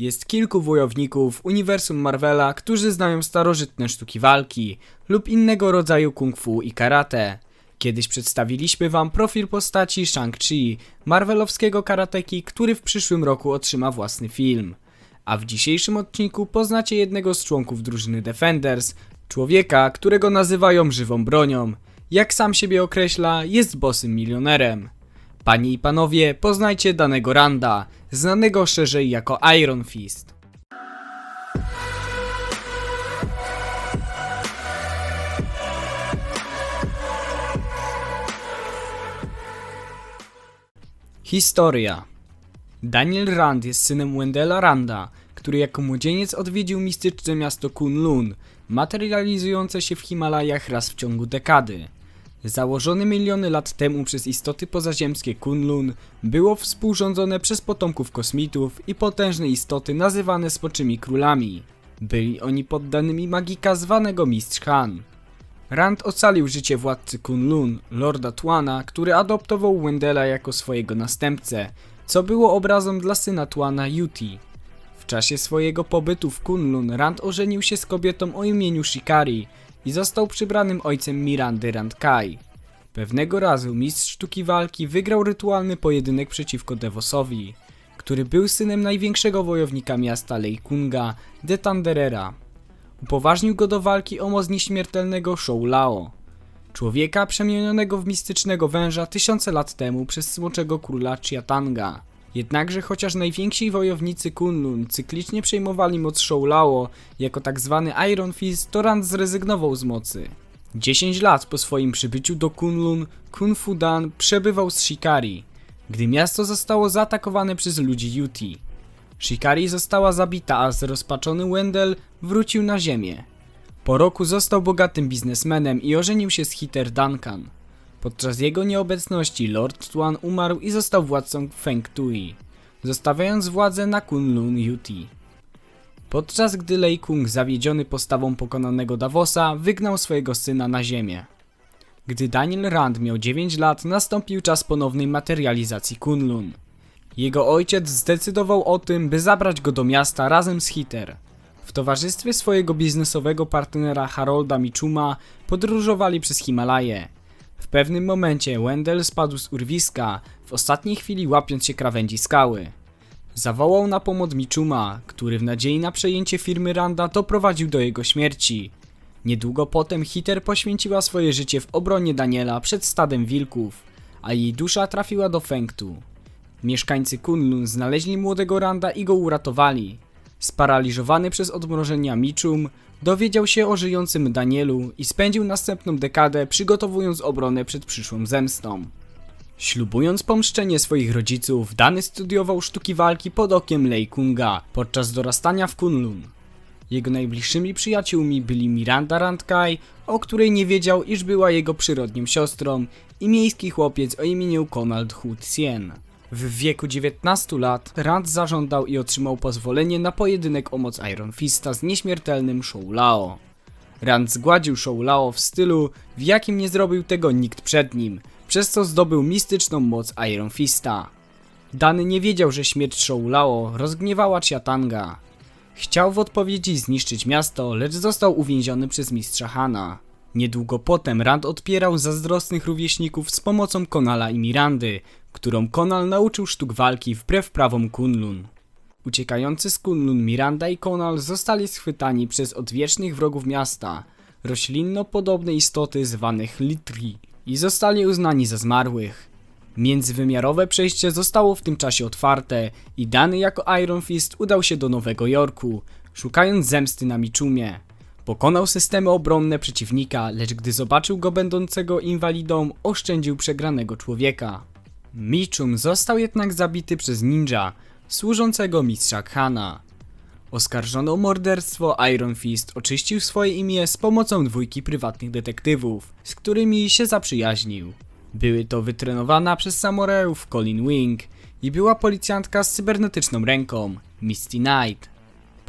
Jest kilku wojowników uniwersum Marvela, którzy znają starożytne sztuki walki lub innego rodzaju kung fu i karate. Kiedyś przedstawiliśmy wam profil postaci Shang-Chi, marvelowskiego karateki, który w przyszłym roku otrzyma własny film. A w dzisiejszym odcinku poznacie jednego z członków drużyny Defenders, człowieka, którego nazywają żywą bronią. Jak sam siebie określa, jest bossym milionerem. Panie i panowie, poznajcie danego Randa, znanego szerzej jako Iron Fist. Historia Daniel Rand jest synem Wendella Randa, który jako młodzieniec odwiedził mistyczne miasto Kunlun, materializujące się w Himalajach raz w ciągu dekady. Założone miliony lat temu przez istoty pozaziemskie Kunlun było współrządzone przez potomków kosmitów i potężne istoty nazywane spoczymi królami. Byli oni poddanymi magika zwanego Mistrz Han. Rand ocalił życie władcy Kunlun, Lorda Tuana, który adoptował Wendela jako swojego następcę, co było obrazem dla syna Tuana Yuti. W czasie swojego pobytu w Kunlun Rand ożenił się z kobietą o imieniu Shikari i został przybranym ojcem Mirandy Rand Kai. Pewnego razu mistrz sztuki walki wygrał rytualny pojedynek przeciwko Devosowi, który był synem największego wojownika miasta Leikunga, De Tanderera. Upoważnił go do walki o moc nieśmiertelnego Shou Lao, człowieka przemienionego w mistycznego węża tysiące lat temu przez smoczego króla Chiatanga. Jednakże chociaż najwięksi wojownicy Kunlun cyklicznie przejmowali moc Shou Lao jako tak zwany Iron Fist, to Rand zrezygnował z mocy. 10 lat po swoim przybyciu do Kunlun, Kun Fudan przebywał z Shikari, gdy miasto zostało zaatakowane przez ludzi Yuti. Shikari została zabita, a zrozpaczony Wendell wrócił na ziemię. Po roku został bogatym biznesmenem i ożenił się z Hiter Duncan. Podczas jego nieobecności Lord Tuan umarł i został władcą Feng Tui, zostawiając władzę na Kunlun Yuti. Podczas gdy Lei Kung, zawiedziony postawą pokonanego Davosa, wygnał swojego syna na ziemię. Gdy Daniel Rand miał 9 lat, nastąpił czas ponownej materializacji Kunlun. Jego ojciec zdecydował o tym, by zabrać go do miasta razem z Hiter. W towarzystwie swojego biznesowego partnera Harolda Michuma podróżowali przez Himalaje. W pewnym momencie Wendell spadł z urwiska, w ostatniej chwili łapiąc się krawędzi skały. Zawołał na pomoc Michuma, który w nadziei na przejęcie firmy Randa doprowadził do jego śmierci. Niedługo potem Hiter poświęciła swoje życie w obronie Daniela przed stadem wilków, a jej dusza trafiła do Fengtu. Mieszkańcy Kunlun znaleźli młodego Randa i go uratowali. Sparaliżowany przez odmrożenia Michum, dowiedział się o żyjącym Danielu i spędził następną dekadę przygotowując obronę przed przyszłą zemstą. Ślubując pomszczenie swoich rodziców, Dany studiował sztuki walki pod okiem Lei Kunga podczas dorastania w Kunlun. Jego najbliższymi przyjaciółmi byli Miranda Randkai, o której nie wiedział, iż była jego przyrodnią siostrą, i miejski chłopiec o imieniu Konald Hut Sien. W wieku 19 lat Rand zażądał i otrzymał pozwolenie na pojedynek o moc Iron Fista z nieśmiertelnym Shou Lao. Rand zgładził Shou Lao w stylu, w jakim nie zrobił tego nikt przed nim, przez co zdobył mistyczną moc Iron Fista. Dany nie wiedział, że śmierć Shou Lao rozgniewała Chiatanga. Chciał w odpowiedzi zniszczyć miasto, lecz został uwięziony przez mistrza Hana. Niedługo potem Rand odpierał zazdrosnych rówieśników z pomocą Konala i Mirandy, którą Konal nauczył sztuk walki wbrew prawom Kunlun. Uciekający z Kunlun Miranda i Konal zostali schwytani przez odwiecznych wrogów miasta, roślinno-podobne istoty zwanych Litri i zostali uznani za zmarłych. Międzywymiarowe przejście zostało w tym czasie otwarte i Dany jako Iron Fist udał się do Nowego Jorku, szukając zemsty na Michumie. Pokonał systemy obronne przeciwnika, lecz gdy zobaczył go będącego inwalidą, oszczędził przegranego człowieka. Michum został jednak zabity przez ninja, służącego mistrza Khana. Oskarżony o morderstwo, Iron Fist oczyścił swoje imię z pomocą dwójki prywatnych detektywów, z którymi się zaprzyjaźnił. Były to wytrenowana przez samurajów Colin Wing i była policjantka z cybernetyczną ręką, Misty Knight.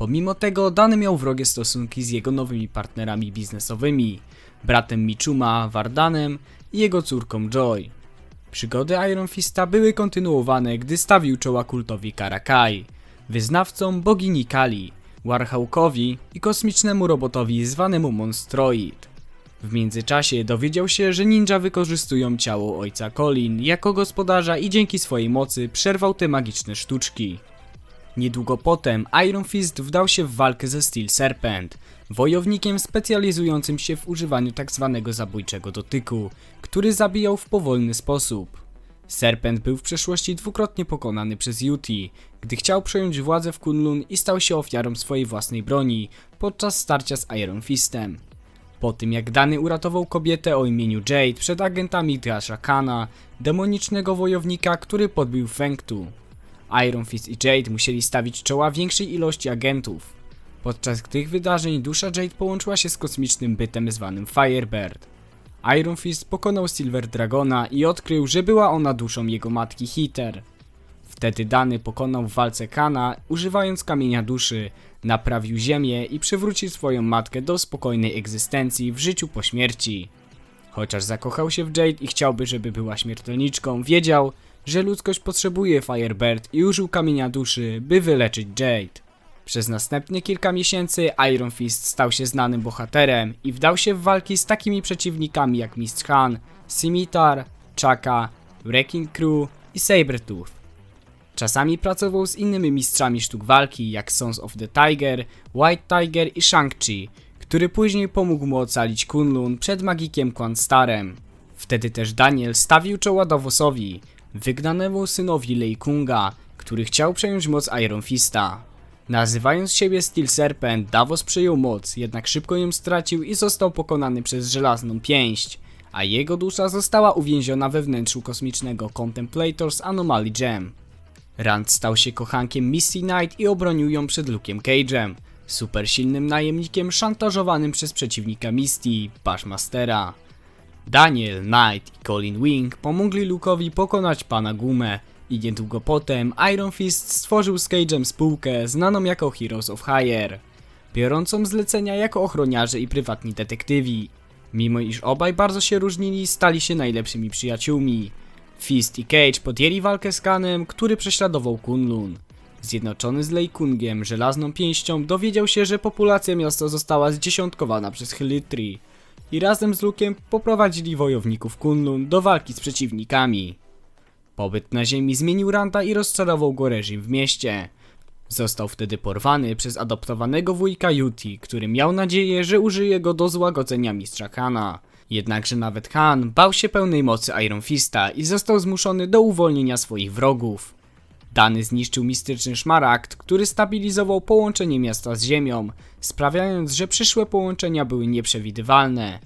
Pomimo tego Dany miał wrogie stosunki z jego nowymi partnerami biznesowymi, bratem Michuma, Wardanem i jego córką Joy. Przygody Iron Fista były kontynuowane, gdy stawił czoła kultowi Karakai. wyznawcą bogini Kali, Warhawkowi i kosmicznemu robotowi zwanemu Monstroid. W międzyczasie dowiedział się, że ninja wykorzystują ciało ojca Colin jako gospodarza i dzięki swojej mocy przerwał te magiczne sztuczki. Niedługo potem Iron Fist wdał się w walkę ze Steel Serpent, wojownikiem specjalizującym się w używaniu tzw. zabójczego dotyku, który zabijał w powolny sposób. Serpent był w przeszłości dwukrotnie pokonany przez Yuti, gdy chciał przejąć władzę w Kunlun i stał się ofiarą swojej własnej broni podczas starcia z Iron Fistem. Po tym jak Dany uratował kobietę o imieniu Jade przed agentami Trasha Kana, demonicznego wojownika, który podbił Fengtu. Iron Fist i Jade musieli stawić czoła większej ilości agentów. Podczas tych wydarzeń dusza Jade połączyła się z kosmicznym bytem zwanym Firebird. Iron Fist pokonał Silver Dragona i odkrył, że była ona duszą jego matki Hitter. Wtedy Dany pokonał w walce Kana, używając kamienia duszy, naprawił ziemię i przywrócił swoją matkę do spokojnej egzystencji w życiu po śmierci. Chociaż zakochał się w Jade i chciałby, żeby była śmiertelniczką, wiedział, że ludzkość potrzebuje Firebird i użył kamienia duszy, by wyleczyć Jade. Przez następne kilka miesięcy Iron Fist stał się znanym bohaterem i wdał się w walki z takimi przeciwnikami jak Mistrz Han, Scimitar, Chaka, Wrecking Crew i Sabertooth. Czasami pracował z innymi mistrzami sztuk walki jak Sons of the Tiger, White Tiger i Shang-Chi, który później pomógł mu ocalić Kunlun przed magikiem Quan Starem. Wtedy też Daniel stawił czoła Davosowi, wygnanemu synowi Lei Kunga, który chciał przejąć moc Iron Fista. Nazywając siebie Steel Serpent, Davos przyjął moc, jednak szybko ją stracił i został pokonany przez żelazną pięść, a jego dusza została uwięziona we wnętrzu kosmicznego Contemplators Anomaly Gem. Rand stał się kochankiem Misty Knight i obronił ją przed Luke'em Cage'em, super silnym najemnikiem szantażowanym przez przeciwnika Misty, Bashmastera. Daniel, Knight i Colin Wing pomogli Luke'owi pokonać pana Gumę i niedługo potem Iron Fist stworzył z Cage'em spółkę znaną jako Heroes of Hire, biorącą zlecenia jako ochroniarze i prywatni detektywi. Mimo iż obaj bardzo się różnili, stali się najlepszymi przyjaciółmi. Fist i Cage podjęli walkę z Kanem, który prześladował Kunlun. Zjednoczony z Lei Kungiem, żelazną pięścią, dowiedział się, że populacja miasta została zdziesiątkowana przez Hylitri i razem z Luke'em poprowadzili wojowników Kunlun do walki z przeciwnikami. Pobyt na ziemi zmienił Randa i rozczarował go reżim w mieście. Został wtedy porwany przez adoptowanego wujka Yuti, który miał nadzieję, że użyje go do złagodzenia mistrza Kana. Jednakże nawet Han bał się pełnej mocy Iron Fista i został zmuszony do uwolnienia swoich wrogów. Dany zniszczył mistyczny szmaragd, który stabilizował połączenie miasta z ziemią, sprawiając, że przyszłe połączenia były nieprzewidywalne.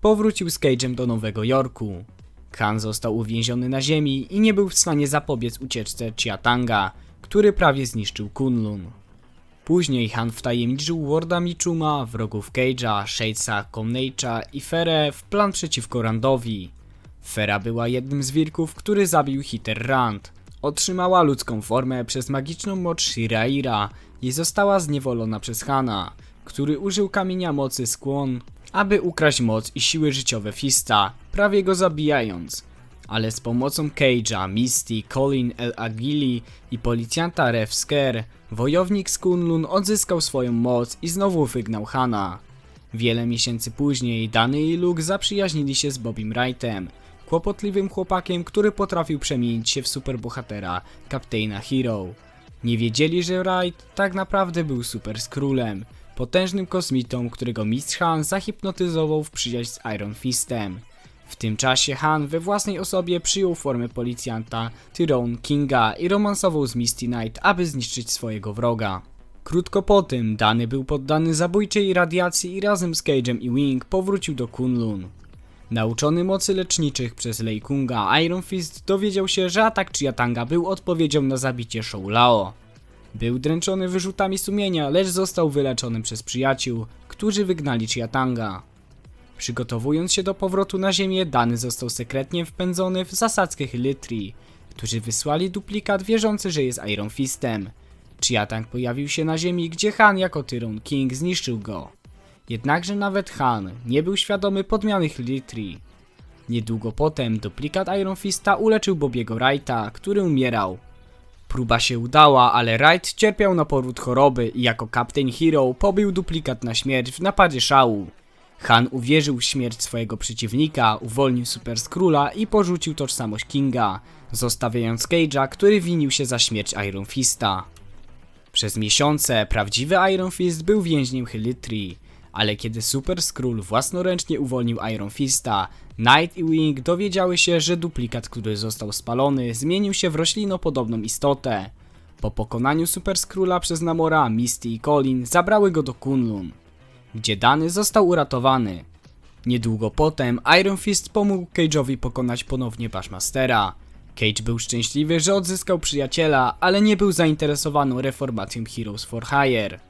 Powrócił z Cage'em do Nowego Jorku. Khan został uwięziony na ziemi i nie był w stanie zapobiec ucieczce Chiatanga, który prawie zniszczył Kunlun. Później Han wtajemniczył Warda Michuma, wrogów Cage'a, Shadesa, Comnage'a i Ferę w plan przeciwko Randowi. Fera była jednym z wilków, który zabił Hitter Rand. Otrzymała ludzką formę przez magiczną moc Shiraira i została zniewolona przez Hana, który użył kamienia mocy skłon, aby ukraść moc i siły życiowe Fista, prawie go zabijając. Ale z pomocą Cage'a, Misty, Colin El Agili i policjanta Rev Scare, wojownik z Kunlun odzyskał swoją moc i znowu wygnał Hana. Wiele miesięcy później Dany i Luke zaprzyjaźnili się z Bobim Wrightem, kłopotliwym chłopakiem, który potrafił przemienić się w superbohatera, Captaina Hero. Nie wiedzieli, że Wright tak naprawdę był super królem, potężnym kosmitą, którego mistrz Han zahipnotyzował w przyjaźń z Iron Fistem. W tym czasie Han we własnej osobie przyjął formę policjanta Tyrone Kinga i romansował z Misty Knight, aby zniszczyć swojego wroga. Krótko po tym Dany był poddany zabójczej radiacji i razem z Cage'em i Wing powrócił do Kunlun. Nauczony mocy leczniczych przez Lei Kunga, Iron Fist dowiedział się, że atak Chiatanga był odpowiedzią na zabicie Shou Lao. Był dręczony wyrzutami sumienia, lecz został wyleczony przez przyjaciół, którzy wygnali Chiatanga. Przygotowując się do powrotu na ziemię, Dany został sekretnie wpędzony w zasadzkę Hylitri, którzy wysłali duplikat wierzący, że jest Iron Fistem. Chiatang pojawił się na ziemi, gdzie Han jako Tyrone King zniszczył go. Jednakże nawet Han nie był świadomy podmiany Hylitri. Niedługo potem duplikat Iron Fista uleczył Bobiego Wrighta, który umierał. Próba się udała, ale Wright cierpiał na powrót choroby i jako Captain Hero pobił duplikat na śmierć w napadzie szału. Han uwierzył w śmierć swojego przeciwnika, uwolnił Super Skrulla i porzucił tożsamość Kinga, zostawiając Cage'a, który winił się za śmierć Iron Fista. Przez miesiące prawdziwy Iron Fist był więźniem Hylitri, ale kiedy Super Skrull własnoręcznie uwolnił Iron Fista, Night i Wing dowiedziały się, że duplikat, który został spalony, zmienił się w roślinopodobną istotę. Po pokonaniu Super Skrulla przez Namora, Misty i Colin zabrały go do Kunlun, gdzie Dany został uratowany. Niedługo potem Iron Fist pomógł Cage'owi pokonać ponownie Bashmastera. Cage był szczęśliwy, że odzyskał przyjaciela, ale nie był zainteresowany reformacją Heroes for Hire.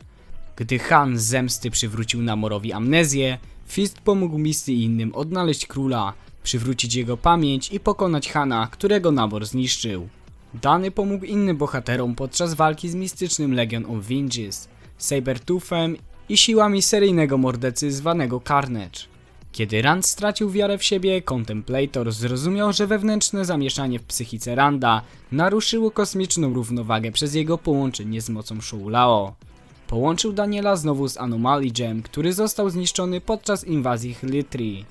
Gdy Han z zemsty przywrócił Namorowi amnezję, Fist pomógł Misty i innym odnaleźć króla, przywrócić jego pamięć i pokonać Hana, którego Namor zniszczył. Dany pomógł innym bohaterom podczas walki z mistycznym Legion of Vengeance, Sabertoothem i siłami seryjnego mordecy zwanego Carnage. Kiedy Rand stracił wiarę w siebie, Contemplator zrozumiał, że wewnętrzne zamieszanie w psychice Randa naruszyło kosmiczną równowagę przez jego połączenie z mocą Shou-Lao. Połączył Daniela znowu z Anomaly Gem, który został zniszczony podczas inwazji Hlitri.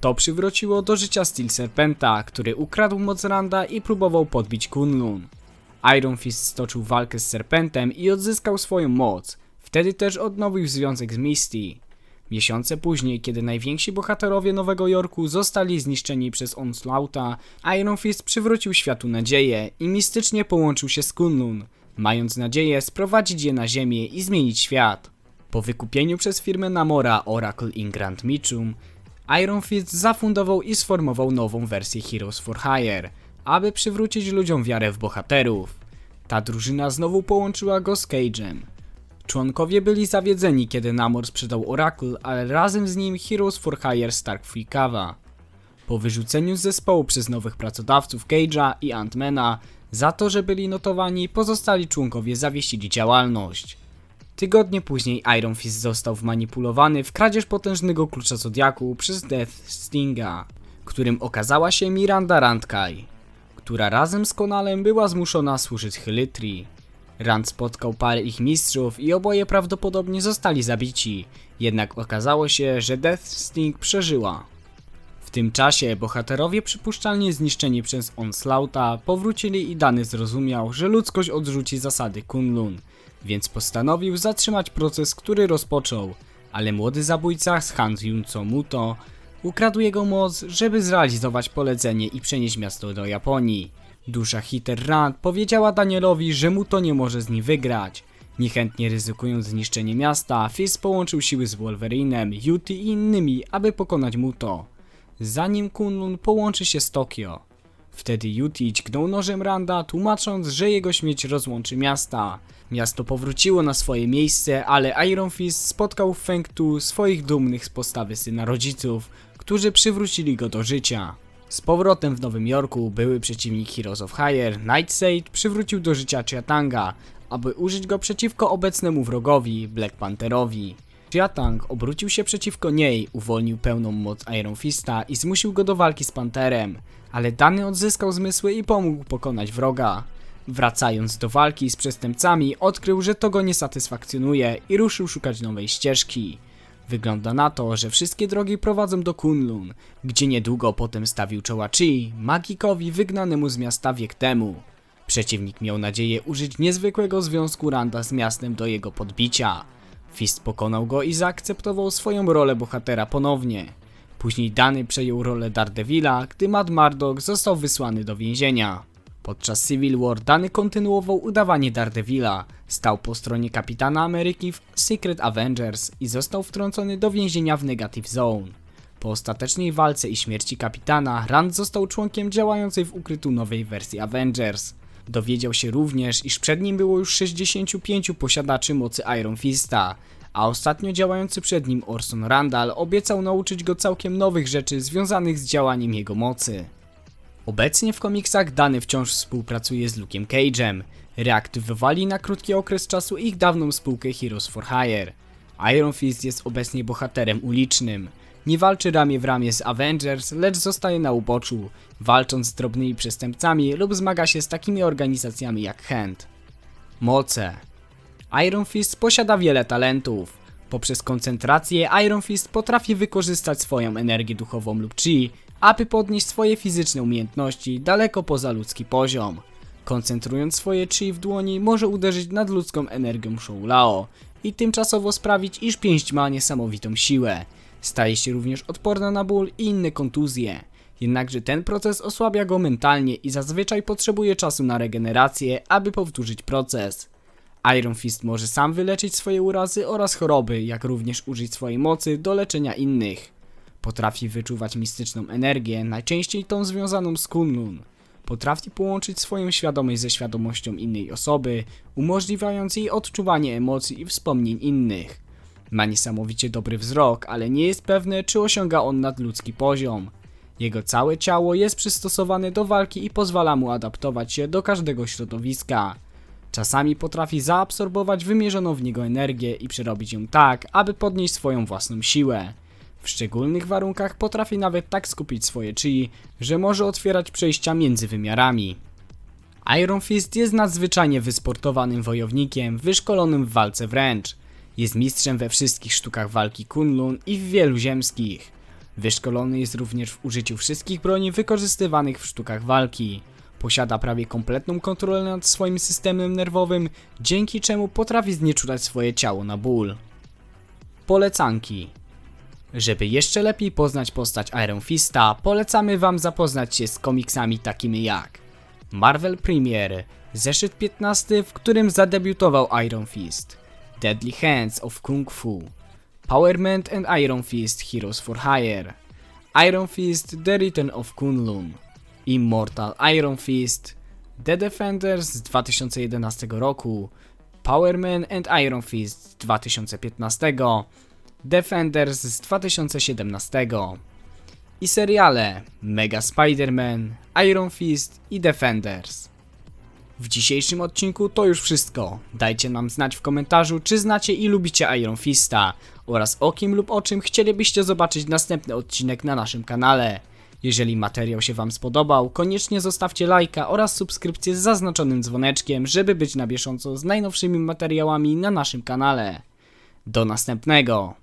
To przywróciło do życia Steel Serpenta, który ukradł moc Randa i próbował podbić Kunlun. Iron Fist stoczył walkę z Serpentem i odzyskał swoją moc. Wtedy też odnowił związek z Misty. Miesiące później, kiedy najwięksi bohaterowie Nowego Jorku zostali zniszczeni przez Onslaughta, Iron Fist przywrócił światu nadzieję i mistycznie połączył się z Kunlun, mając nadzieję sprowadzić je na ziemię i zmienić świat. Po wykupieniu przez firmę Namora Oracle Ingrand Mitchum, Iron Fist zafundował i sformował nową wersję Heroes for Hire, aby przywrócić ludziom wiarę w bohaterów. Ta drużyna znowu połączyła go z Cage'em. Członkowie byli zawiedzeni, kiedy Namor sprzedał Oracle, ale razem z nim Heroes for Hire Stark Freakawa. Po wyrzuceniu z zespołu przez nowych pracodawców Cage'a i Antmana za to, że byli notowani, pozostali członkowie zawiesili działalność. Tygodnie później Iron Fist został wmanipulowany w kradzież potężnego klucza Zodiaku przez Death Stinga, którym okazała się Miranda Randkai, która razem z Konalem była zmuszona służyć Hylitri. Rand spotkał parę ich mistrzów i oboje prawdopodobnie zostali zabici, jednak okazało się, że Death Sting przeżyła. W tym czasie bohaterowie przypuszczalnie zniszczeni przez Onslaughta powrócili i Dany zrozumiał, że ludzkość odrzuci zasady Kunlun, więc postanowił zatrzymać proces, który rozpoczął, ale młody zabójca z Han Junco Muto ukradł jego moc, żeby zrealizować polecenie i przenieść miasto do Japonii. Dusza Hitter Rand powiedziała Danielowi, że Muto nie może z nim wygrać. Niechętnie ryzykując zniszczenie miasta, Fist połączył siły z Wolverinem, Yuti i innymi, aby pokonać Muto. Zanim Kunlun połączy się z Tokio. Wtedy Yuti dźgnął nożem Randa, tłumacząc, że jego śmierć rozłączy miasta. Miasto powróciło na swoje miejsce, ale Iron Fist spotkał w Fengtu swoich dumnych z postawy syna rodziców, którzy przywrócili go do życia. Z powrotem w Nowym Jorku były przeciwnik Heroes of Hire, Night Sage przywrócił do życia Chiatanga, aby użyć go przeciwko obecnemu wrogowi, Black Pantherowi. Chiatang obrócił się przeciwko niej, uwolnił pełną moc Iron Fista i zmusił go do walki z Panterem, ale Dany odzyskał zmysły i pomógł pokonać wroga. Wracając do walki z przestępcami, odkrył, że to go nie satysfakcjonuje i ruszył szukać nowej ścieżki. Wygląda na to, że wszystkie drogi prowadzą do Kunlun, gdzie niedługo potem stawił czoła Chi, magikowi wygnanemu z miasta wiek temu. Przeciwnik miał nadzieję użyć niezwykłego związku Randa z miastem do jego podbicia. Fist pokonał go i zaakceptował swoją rolę bohatera ponownie. Później Dany przejął rolę Daredevila, gdy Mad Murdock został wysłany do więzienia. Podczas Civil War Dany kontynuował udawanie Daredevila, stał po stronie Kapitana Ameryki w Secret Avengers i został wtrącony do więzienia w Negative Zone. Po ostatecznej walce i śmierci kapitana, Rand został członkiem działającej w ukrytu nowej wersji Avengers. Dowiedział się również, iż przed nim było już 65 posiadaczy mocy Iron Fista, a ostatnio działający przed nim Orson Randall obiecał nauczyć go całkiem nowych rzeczy związanych z działaniem jego mocy. Obecnie w komiksach Dany wciąż współpracuje z Luke'em Cage'em. Reaktywowali na krótki okres czasu ich dawną spółkę Heroes for Hire. Iron Fist jest obecnie bohaterem ulicznym. Nie walczy ramię w ramię z Avengers, lecz zostaje na uboczu, walcząc z drobnymi przestępcami lub zmaga się z takimi organizacjami jak Hand. Moce Iron Fist posiada wiele talentów. Poprzez koncentrację Iron Fist potrafi wykorzystać swoją energię duchową lub chi, aby podnieść swoje fizyczne umiejętności daleko poza ludzki poziom. Koncentrując swoje chi w dłoni może uderzyć nadludzką energią Shou Lao i tymczasowo sprawić, iż pięść ma niesamowitą siłę. Staje się również odporna na ból i inne kontuzje. Jednakże ten proces osłabia go mentalnie i zazwyczaj potrzebuje czasu na regenerację, aby powtórzyć proces. Iron Fist może sam wyleczyć swoje urazy oraz choroby, jak również użyć swojej mocy do leczenia innych. Potrafi wyczuwać mistyczną energię, najczęściej tą związaną z Kunlun. Potrafi połączyć swoją świadomość ze świadomością innej osoby, umożliwiając jej odczuwanie emocji i wspomnień innych. Ma niesamowicie dobry wzrok, ale nie jest pewne, czy osiąga on nadludzki poziom. Jego całe ciało jest przystosowane do walki i pozwala mu adaptować się do każdego środowiska. Czasami potrafi zaabsorbować wymierzoną w niego energię i przerobić ją tak, aby podnieść swoją własną siłę. W szczególnych warunkach potrafi nawet tak skupić swoje chi, że może otwierać przejścia między wymiarami. Iron Fist jest nadzwyczajnie wysportowanym wojownikiem, wyszkolonym w walce wręcz. Jest mistrzem we wszystkich sztukach walki Kunlun i w wielu ziemskich. Wyszkolony jest również w użyciu wszystkich broni wykorzystywanych w sztukach walki. Posiada prawie kompletną kontrolę nad swoim systemem nerwowym, dzięki czemu potrafi znieczulać swoje ciało na ból. Polecanki. Żeby jeszcze lepiej poznać postać Iron Fista, polecamy Wam zapoznać się z komiksami takimi jak Marvel Premier, zeszyt 15, w którym zadebiutował Iron Fist, Deadly Hands of Kung Fu, Power Man and Iron Fist Heroes for Hire, Iron Fist The Return of Kunlun, Immortal Iron Fist, The Defenders z 2011 roku, Power Man and Iron Fist z 2015, Defenders z 2017 i seriale Mega Spider-Man, Iron Fist i Defenders. W dzisiejszym odcinku to już wszystko. Dajcie nam znać w komentarzu, czy znacie i lubicie Iron Fista oraz o kim lub o czym chcielibyście zobaczyć następny odcinek na naszym kanale. Jeżeli materiał się Wam spodobał, koniecznie zostawcie lajka oraz subskrypcję z zaznaczonym dzwoneczkiem, żeby być na bieżąco z najnowszymi materiałami na naszym kanale. Do następnego!